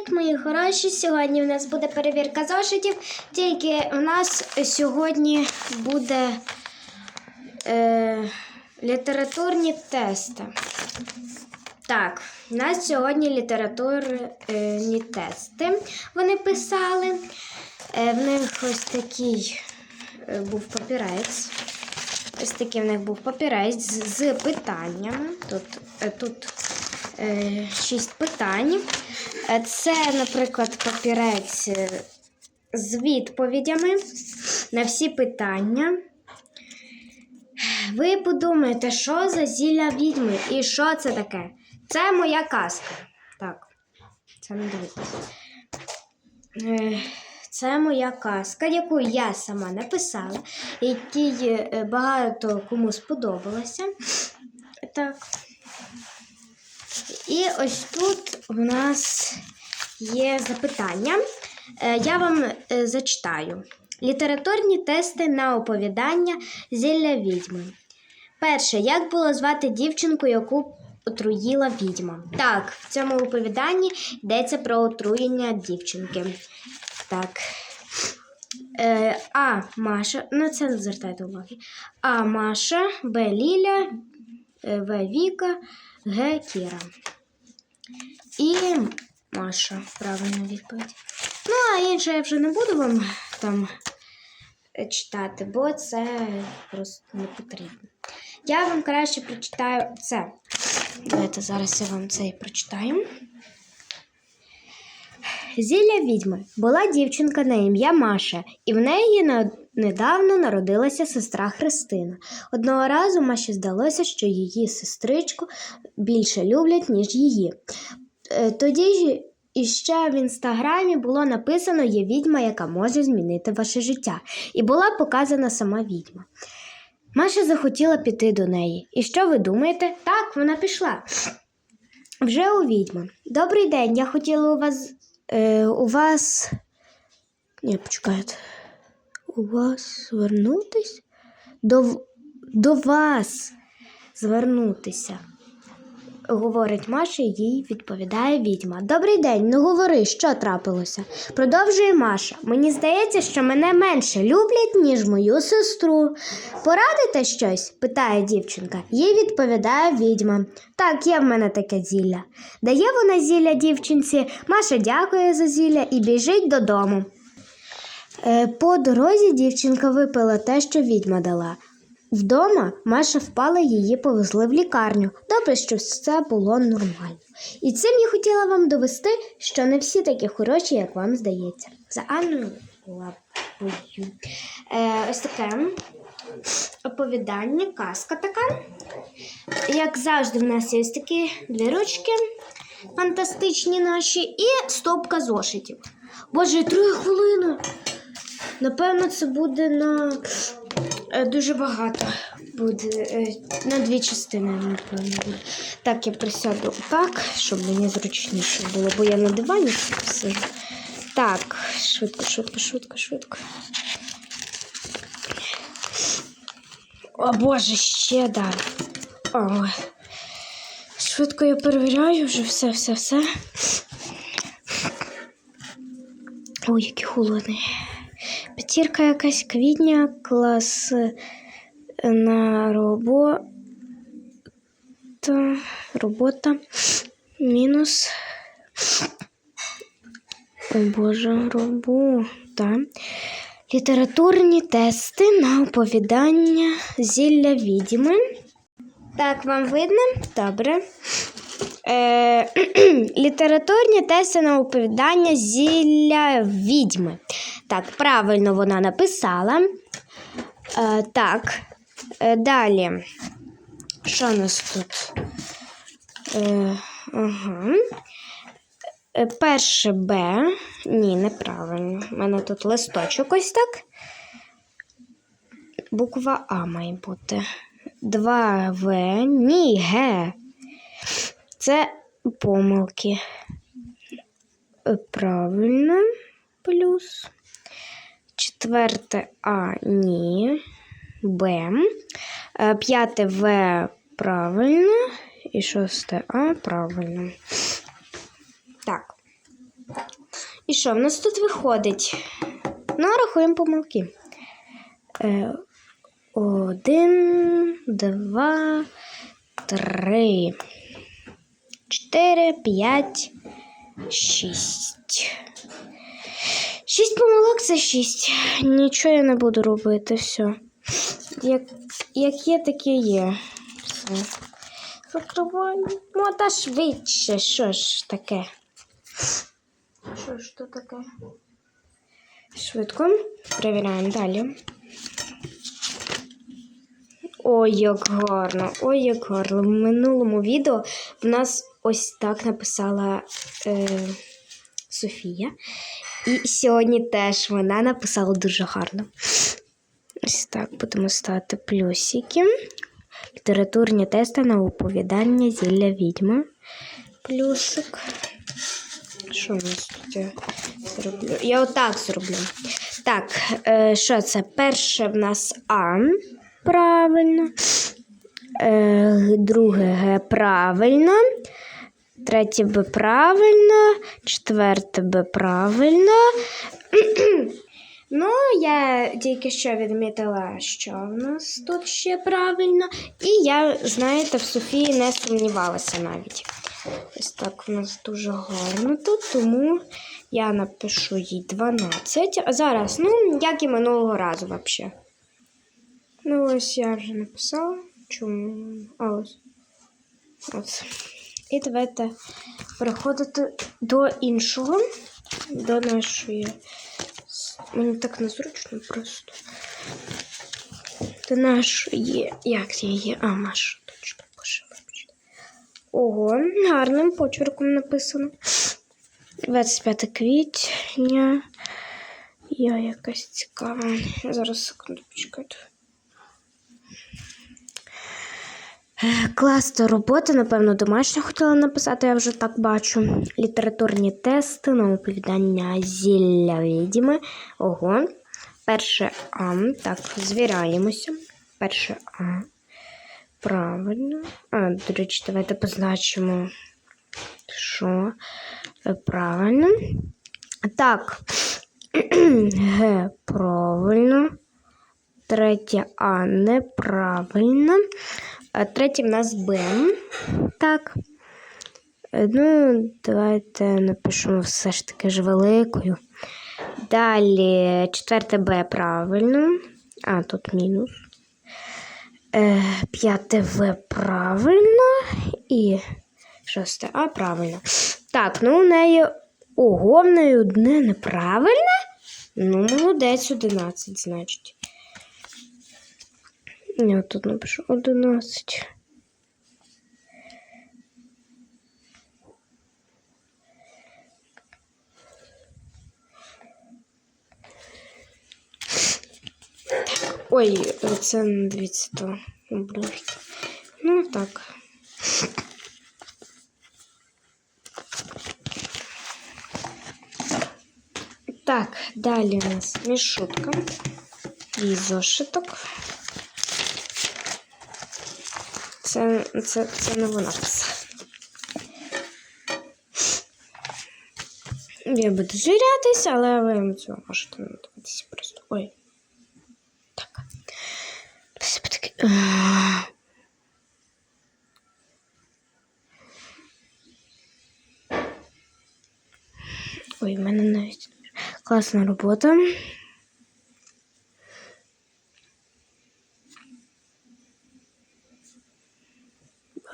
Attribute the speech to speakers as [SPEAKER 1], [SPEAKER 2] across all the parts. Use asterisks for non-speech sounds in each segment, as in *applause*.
[SPEAKER 1] Привіт, мої хороші! Сьогодні в нас буде перевірка зошитів. Тільки у нас сьогодні буде е, літературні тести. Так, у нас сьогодні літературні тести. Вони писали. Е, в них ось такий е, був папірець. Ось такий в них був папірець з, з питаннями. Тут, е, тут е, шість питань. Е, Це, наприклад, папірець е, з відповідями на всі питання. Ви подумаєте, що за зілля відьми і що це таке? Це моя казка. Так, це не дивитися. Е, Це моя казка, яку я сама написала, якій багато кому сподобалася. Так. І ось тут у нас є запитання. Е, Я вам е, зачитаю. Літературні тести на оповідання зілля відьми. Перше, як було звати дівчинку, яку отруїла відьма? Так, в цьому оповіданні йдеться про отруєння дівчинки. Так. Е, а Маша, на це не звертайте уваги. А Маша, Б. Ліля, е, В. Віка, Г. Кіра. І Маша. Правильна відповідь. Ну, а інше я вже не буду вам там е, читати, бо це просто не потрібно. Я вам краще прочитаю це. Давайте зараз я вам це і прочитаю. Зілля відьми була дівчинка на ім'я Маша, і в неї недавно народилася сестра Христина. Одного разу Маші здалося, що її сестричку більше люблять, ніж її. Е, Тоді ж іще в інстаграмі було написано є відьма, яка може змінити ваше життя, і була показана сама відьма. Маша захотіла піти до неї. І що ви думаєте? Так, вона пішла. Вже у відьми. Добрий день, я хотіла у вас. Е, у вас. Ні, почекайте. У вас звернутись? До, до вас звернутися. Говорить Маша, їй відповідає відьма. Добрий день, ну говори, що трапилося? Продовжує Маша. Мені здається, що мене менше люблять, ніж мою сестру. Порадите щось? питає дівчинка. Їй відповідає відьма. Так, є в мене таке зілля. Дає вона зілля дівчинці, Маша дякує за зілля і біжить додому. Е, По дорозі дівчинка випила те, що відьма дала. Вдома Маша впала, її повезли в лікарню. Добре, що все було нормально. І цим я хотіла вам довести, що не всі такі хороші, як вам здається. За Анною Лапою. Е, ось таке оповідання, казка така. Як завжди, в нас є ось такі дві ручки фантастичні наші і стопка зошитів. Боже, три хвилини. Напевно, це буде на дуже багато. Буде е, на дві частини, напевно. Так, я присяду так, щоб мені зручніше було, бо я на дивані сижу. Так, швидко, швидко, швидко, швидко. О Боже, ще далі. Ой. Швидко я перевіряю вже все, все, все. Ой, який холодний. П'ятірка якась квітня, клас е, на робота. Робота. Мінус. О Боже, робота. Літературні тести на оповідання зілля відьми. Так, вам видно? Добре. Е, *clears throat* літературні тести на оповідання зілля відьми. Так, правильно вона написала. Е, так. Е, далі. Що у нас тут? Е, ага. Е, Перше Б. Ні, неправильно. У мене тут листочок ось так. Буква А має бути. 2 В. Ні, Г. Це помилки. Е, Правильно. Плюс. Четверте А. Ні. Б. Е, П'яте В. Правильно. І шосте А. Правильно. Так. І що в нас тут виходить? Ну, рахуємо помилки. Е, один, два, три, чотири, п'ять, шість. Шість помилок це шість. Нічого я не буду робити, все. Як, як є, таке є. Все. Закриваю. Ну, та швидше, що ж таке? Що ж то таке? Швидко. Перевіряємо далі. Ой, як гарно, ой, як гарно. В минулому відео в нас ось так написала е, Софія. І сьогодні теж вона написала дуже гарно. Ось так будемо ставити плюсики. Літературні тести на оповідання зілля відьми. Плюсик. Що у нас тут я зроблю? Я отак зроблю. Так, е, що це? Перше в нас А. Правильно. Е, друге Г правильно. Третє Б правильно. Четверте Б правильно. *clears throat* Ну, я тільки що відмітила, що в нас тут ще правильно. І я, знаєте, в Софії не сумнівалася навіть. Ось так у нас дуже гарно тут, тому я напишу їй 12. А зараз, ну, як і минулого разу взагалі. Ну, ось я вже написала. Чому? А ось. Ось. І давайте переходити до іншого, до нашої. Мені так незручно просто. До нашої. Як її? А, Маша, точно пише. вибачте. Ого, гарним почерком написано. 25 квітня. Я якась цікава. Зараз секунду почекайте. Клас до роботи, напевно, домашню хотіла написати, я вже так бачу. Літературні тести на оповідання зілля відьми. Ого. Перше А. Так, звіряємося. Перше А. Правильно. А, до речі, давайте позначимо, що е, правильно. Так. *clears throat* Г правильно. Третє А неправильно. А третє в нас Б. Так. Е, Ну, давайте напишемо все ж таки ж великою. Далі четверте Б правильно. А, тут мінус. Е, П'яте В правильно. І шосте А правильно. Так, ну у неї ого, в неї одне неправильне. Ну, молодець, 11, значить. Я тут напишу 11. Ой, це не дивіться то. обложки. Ну так. Так, далі у нас мішутка і зошиток. Це, це, це не вона писала. Я буду звірятися, але ви цього можете не дивитися просто. Ой. Так. Ой, в мене навіть класна робота.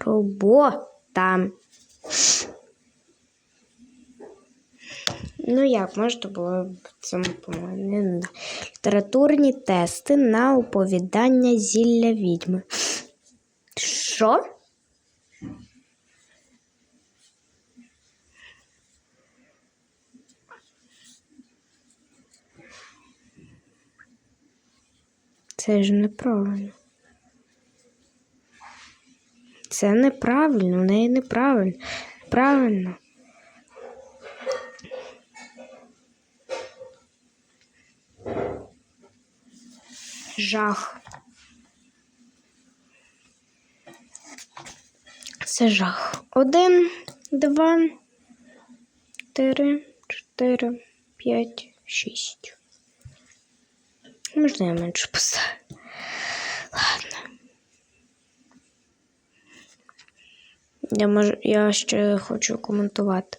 [SPEAKER 1] Робота. Ну, як можна було цьому помогти? Літературні тести на оповідання зілля відьми. Що? Це ж неправильно. Це неправильно, в неї неправильно. Правильно. Жах. Це жах. Один, два, три, чотири, п'ять, шість. Можна я менше поставлю. Ладно. Я, мож... я ще хочу коментувати.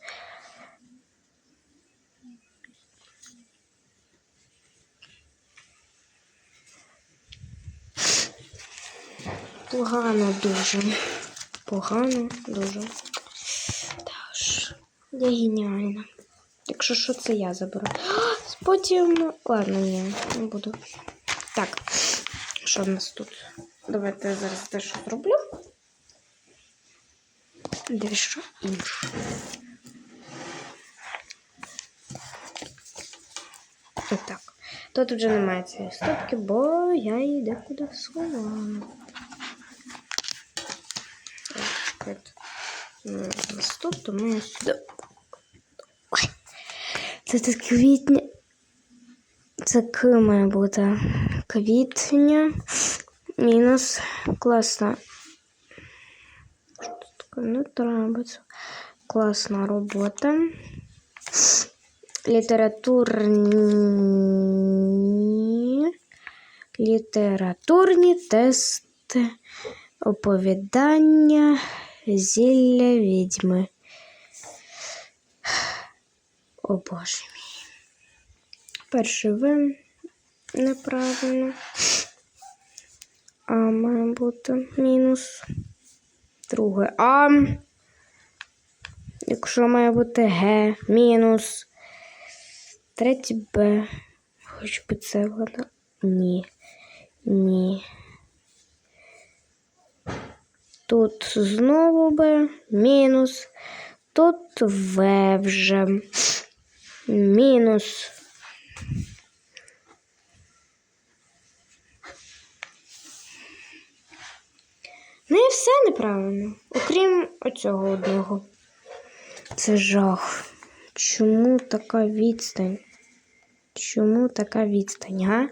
[SPEAKER 1] Погано дуже. Погано дуже. Тож, я геніальна. Якщо що, це я заберу. *gasps* Потім. Ладно, ні, не буду. Так, що в нас тут? Давайте я зараз дещо зроблю. Дещо інше. Так. Тут вже немає цієї стопки, бо я її декуди сховала. Так, у нас тут, то ми сюди. Ой, це тут квітня. Це К має бути. Квітня. Мінус класна. Треба. це. Класна робота. Літературні. Літературні тести. Оповідання зілля відьми. О боже мій. Перший В неправильно. А має бути мінус. Друге А. Якщо має бути Г, мінус. Третє Б. Хоч би це воно. Ні. Ні. Тут знову Б, мінус. Тут В вже. Мінус. Ну і все неправильно, окрім оцього одного. Це жах. Чому така відстань? Чому така відстань, га?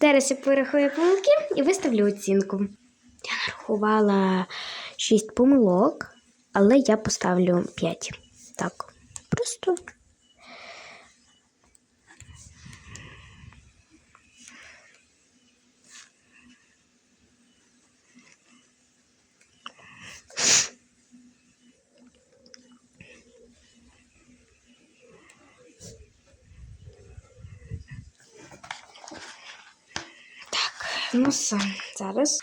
[SPEAKER 1] Зараз я порахую помилки і виставлю оцінку. Я нарахувала 6 помилок, але я поставлю 5. Так, просто. Ну все, зараз.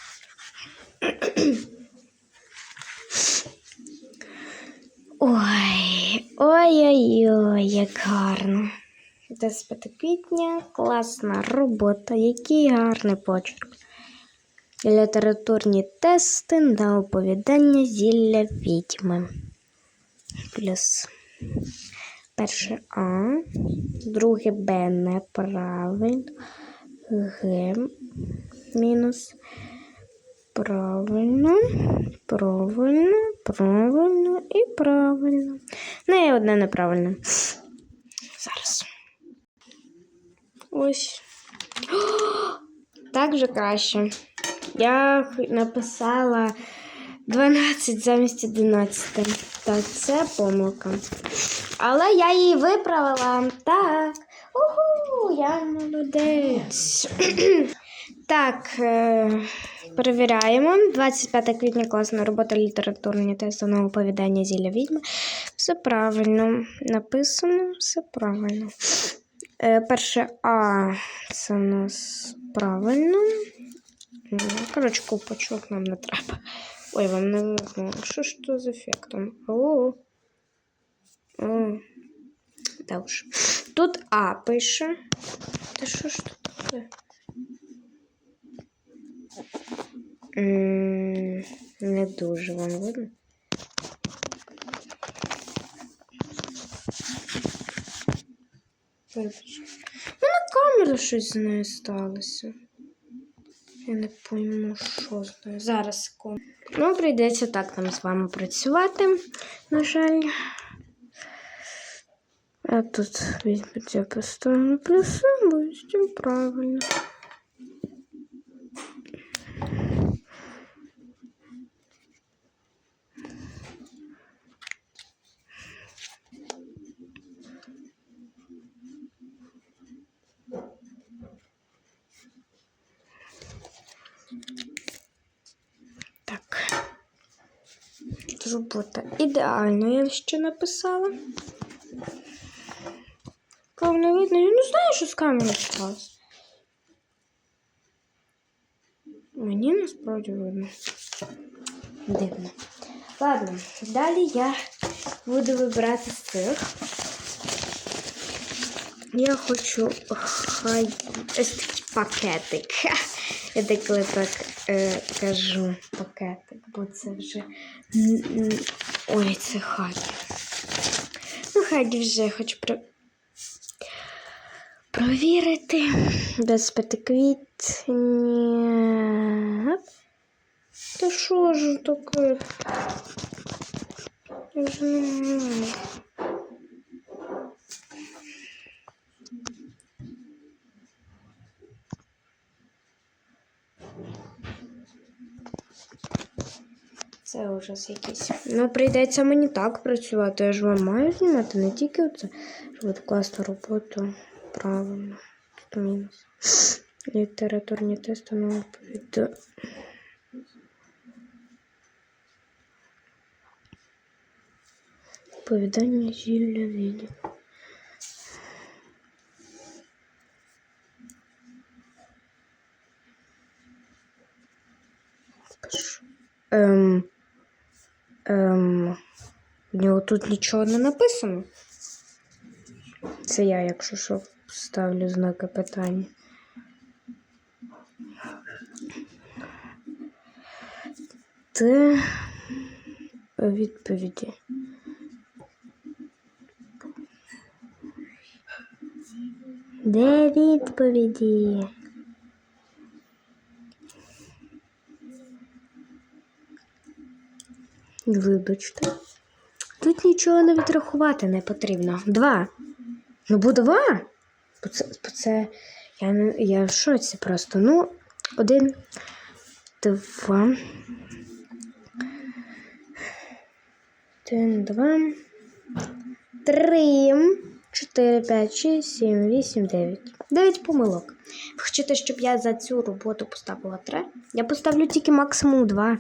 [SPEAKER 1] Ой, ой-ой-ой, як гарно. 25 квітня, класна робота, який гарний почерк. Літературні тести на оповідання зілля відьми. Плюс перше А, друге Б неправильно, Г мінус. Правильно, правильно, правильно і правильно. Ну і одне неправильно. Зараз. Ось. О, *gasps* так вже краще. Я написала 12 замість 11. Так, це помилка. Але я її виправила. Так. Уху, я молодець. *clears throat* Так, е, перевіряємо. 25 квітня класна робота літературні тести на оповідання зілля відьми. Все правильно написано, все правильно. Е, перше А це у нас правильно. Ну, Коротше, купочок нам не треба. Ой, вам не видно. Що ж то з ефектом? О. О. Да уж. Тут А пише. Та що ж тут таке? Не дуже вам видно. Вибач. Ну, на камеру щось з нею сталося. Я не пойму, що з нею. Зараз секунду. Ну, прийдеться так нам з вами працювати, на жаль. А тут візьмете поставимо плюси, бо з цим правильно. Робота ідеально я ще написала. Правильно видно, я не знаю, що з камери сталося. Мені насправді видно. Дивно. Ладно, далі я буду вибирати з цих. Я хочу хай пакетик. *laughs* Я деколи так е, кажу пакетик, бо це вже. Ой, це хаді. Ну, хаді вже хочу про... провірити. Без п'ятиквітня. Та що ж таке? Я вже не можу. Це ужас якийсь. Ну, прийдеться мені так працювати. Я ж вам маю знімати, не тільки оце. От класну роботу. Правильно. Тут мінус. Літературні тести на відповідь. Оповідання зілля відео. Ем, ем, в нього тут нічого не написано. Це я, якщо що, ставлю знаки питання. Те відповіді. Де відповіді? Вибачте. Тут нічого не відрахувати не потрібно. Два. Ну, бо два. Бо це, бо це я, я в шоці просто. Ну, один, два. Один, два. Три. Чотири, п'ять, шість, сім, вісім, дев'ять. Дев'ять помилок. Ви хочете, щоб я за цю роботу поставила три? Я поставлю тільки максимум два.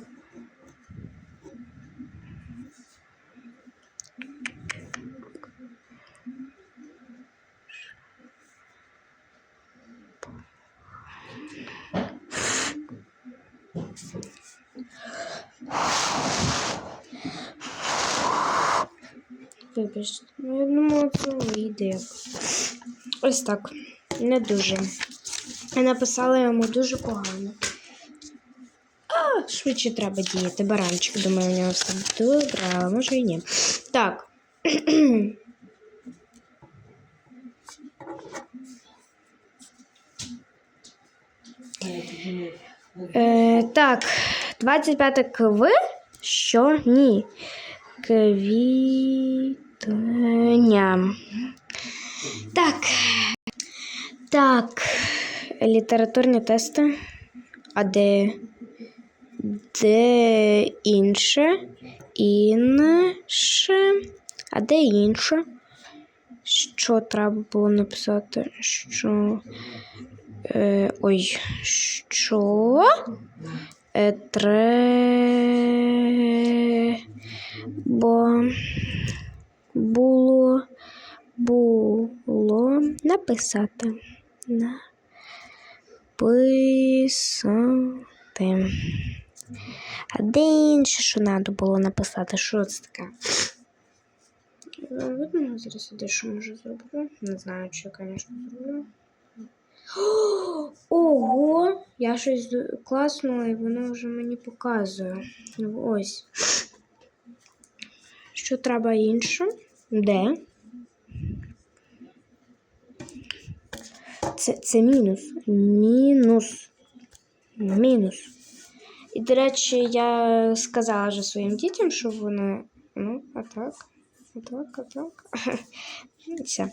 [SPEAKER 1] Вибачте, ну я думала, це вийде. Ось так. Не дуже. Я написала йому дуже погано. А, швидше треба діяти. Баранчик, думаю, у нього все добре, а може і ні. Так. Е, так, 25 кв. Що? Ні. Квітня. Так. Так. Літературні тести. А де? Де інше? Інше. А де інше? Що треба було написати? Що. Е, ой, що? Е, Треба було було написати. Написати. А де інше, що треба було написати? Що це таке? Видно, зараз іде, що можу зроблю. Не знаю, чи, звісно, зроблю. *gasps* Ого! Я щось класнула і воно вже мені показує. Ну, Ось. Що треба інше? Де? Це, це мінус. Мінус. Мінус. І, до речі, я сказала вже своїм дітям, що вони. Ну, а так. А так, а так. *laughs* Все.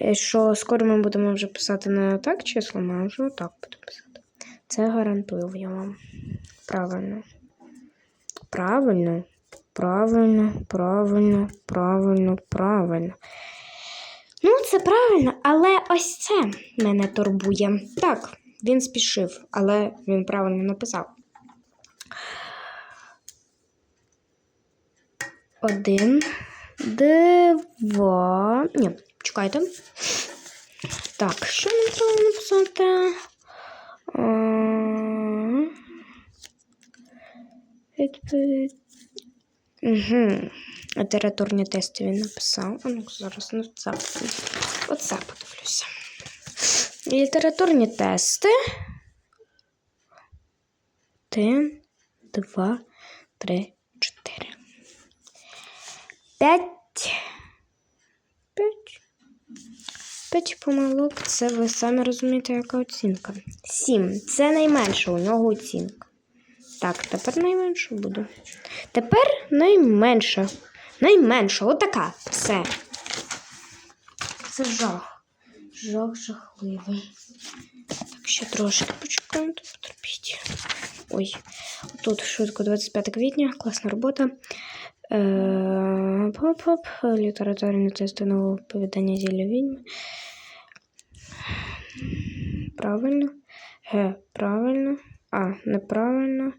[SPEAKER 1] Е, Що скоро ми будемо вже писати не так числами, а вже отак будемо писати. Це гарантую я вам. Правильно. Правильно. Правильно, правильно, правильно, правильно. Ну, це правильно, але ось це мене турбує. Так, він спішив, але він правильно написав. Один, два. Ні, чекайте. Так, що нам треба написати? Відповідь. Угу. Літературні тести він написав. А ну зараз на це. Оце подивлюся. Літературні тести. Один, два, три, чотири. П'ять. П'ять. П'ять помилок. Це ви самі розумієте, яка оцінка. Сім. Це найменша у нього оцінка. Так, тепер найменше буде. Тепер найменша. Найменша. Отака. Все. Це жах. Жах жахливий. Так, ще трошки почекаємо, то потерпіть. Ой, тут швидко 25 квітня, класна робота. Е, Поп-поп, літературні тести нового оповідання зілля відьми. Правильно. Г. Правильно. А, неправильно.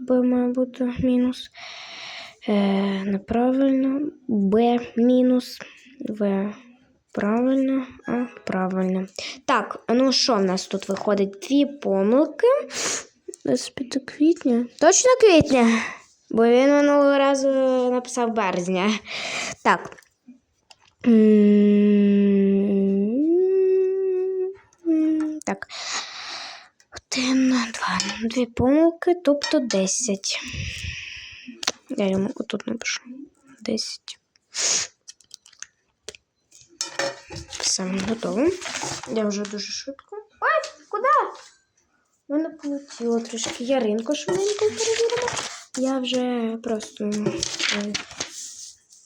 [SPEAKER 1] Б має бути мінус. Е, неправильно. Б мінус. В. Правильно, а правильно. Так, ну що в нас тут виходить? Дві помилки. 25 квітня. Точно квітня? Бо він минулого разу написав березня. Так. М, Так. Один, два, дві помилки, тобто 10. Я йому отут напишу. 10. Все, готово. Я вже дуже швидко. Ой, куди? Воно полетіло трошки. Яринку швиденько перевіримо. Я вже просто. е,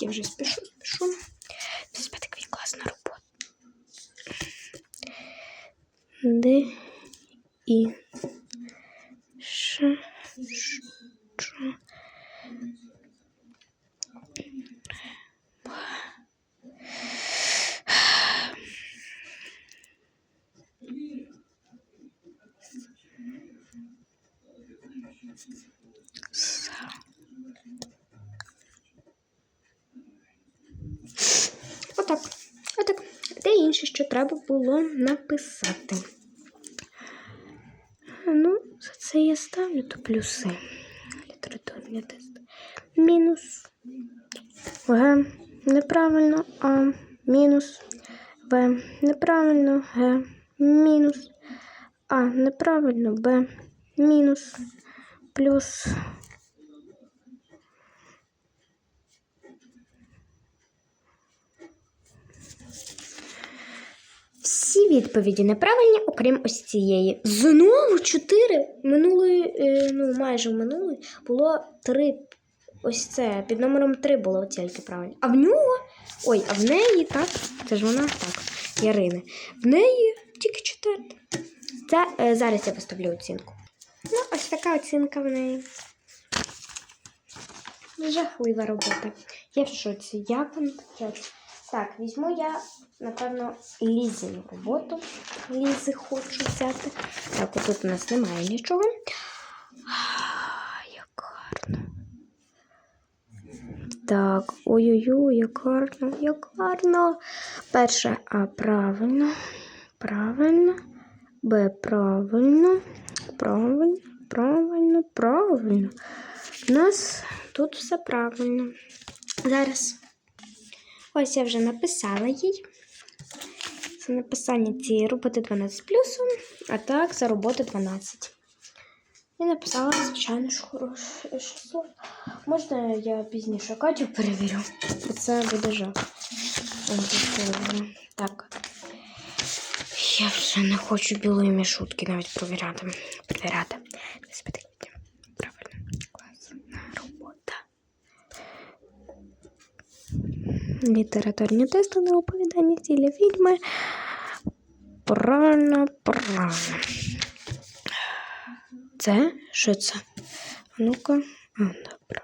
[SPEAKER 1] Я вже спішу, спішу. 25 квіт, класна робота. Д і Ш. Ш. Ч. Отак. Отак. Те інше, що треба було написати. За це я ставлю то плюси. Літературний тест. Мінус. Г. Неправильно. А. Мінус. В. Неправильно. Г. Мінус. А. Неправильно. Б. Мінус. Плюс. Всі відповіді неправильні, окрім ось цієї. Знову чотири. Минулої, е, ну майже в минулої було три. Ось це під номером три було тільки правильно. А в нього. Ой, а в неї так. Це ж вона так, Ярини. В неї тільки четверта. Це зараз я поставлю оцінку. Ну, ось така оцінка в неї. Жахлива робота. Я в шоці. Як вам таке? Так, візьму я, напевно, лізину роботу. Лізи хочу взяти. Так, отут у нас немає нічого. А, Як гарно. Так, ой-ой-ой, як гарно, як гарно. Перше А правильно. Правильно. Б правильно. Правильно, правильно, правильно. У нас тут все правильно. Зараз. Ось я вже написала їй. За написання цієї роботи 12 плюсом, а так за роботу 12. І написала, звичайно ж, хороше число. Можна я пізніше Катю перевірю, це буде жах. Так. Я вже не хочу білої мішутки навіть провіряти. Перевіряти. Правильно, класна робота. Літературні тести на оповідання цілі фільми. Правильно, правильно. Це що це? А Ну-ка. А, добре.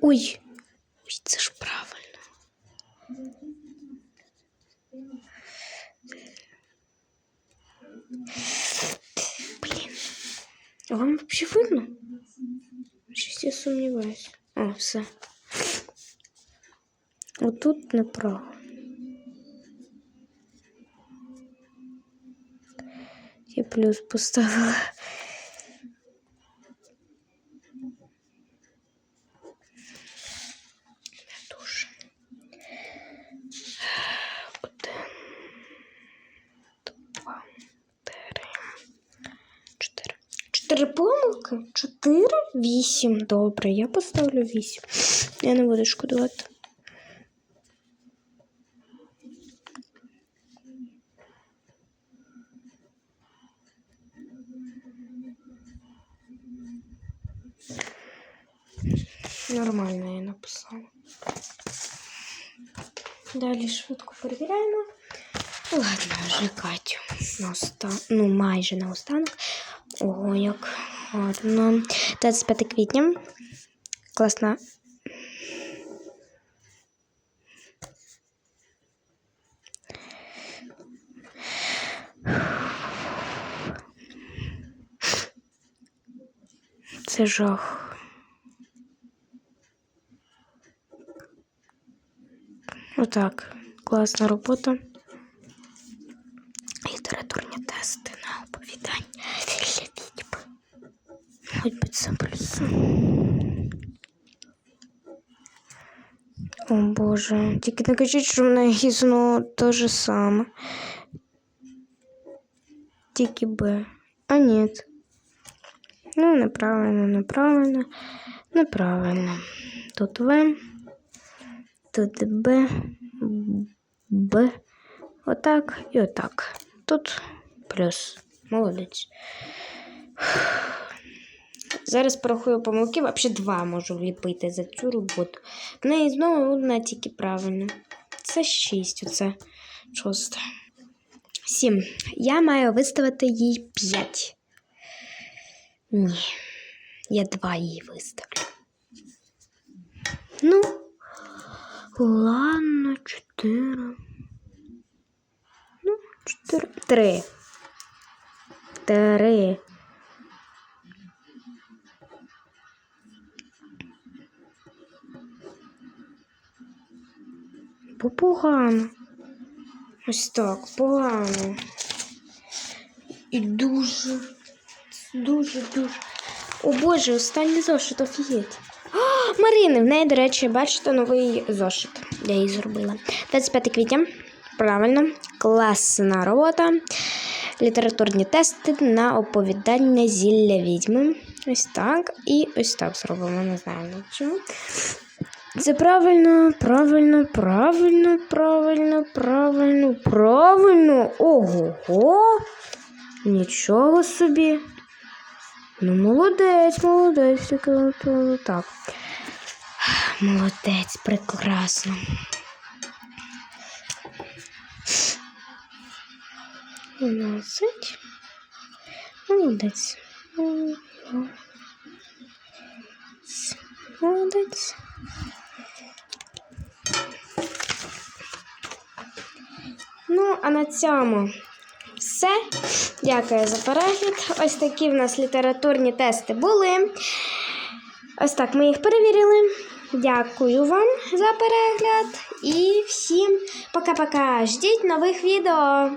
[SPEAKER 1] ой, А вам взагалі видно? Щось я сумніваюся. О, все. Отут направо. Я плюс поставила. Чотири помилки? Чотири? Вісім. Добре, я поставлю вісім. Я не буду шкодувати. Нормально я написала. Далі швидко перевіряємо. Ладно, вже Катю. На оста... Ну, майже на останок. Ого, як гарно. 25 квітня. Класна. Це жах. Отак. Класна робота. Хоч би це плюс. О Боже, тільки не кажіть, що в неї знову те же саме. Тільки Б. А ні. Ну, неправильно, неправильно, неправильно. Тут В. Тут Б, Б, отак і отак. Тут плюс. Молодець. Зараз порахую помилки, взагалі два можу вліпити за цю роботу. В неї знову одна тільки правильно. Це шість, оце шосте. Сім. Я маю виставити їй п'ять. Ні. Я два їй виставлю. Ну. Ладно, чотири. Ну, чотири. Три. Три. Погано. Ось так, погано. І дуже, дуже, дуже. О Боже, останній зошит, офігеть. Марини, в неї, до речі, бачите, новий зошит. Я її зробила. 25 квітня. Правильно, класна робота. Літературні тести на оповідання зілля відьми. Ось так. І ось так зробимо. Не знаю на чому. Це правильно, правильно, правильно, правильно, правильно, правильно. Ого. Нічого собі. Ну, молодець, молодець. от, Так. Молодець, прекрасно. Дванадцять. Молодець. Молодець. Ну, а на цьому все. Дякую за перегляд. Ось такі в нас літературні тести були. Ось так ми їх перевірили. Дякую вам за перегляд і всім пока-пока. Ждіть нових відео.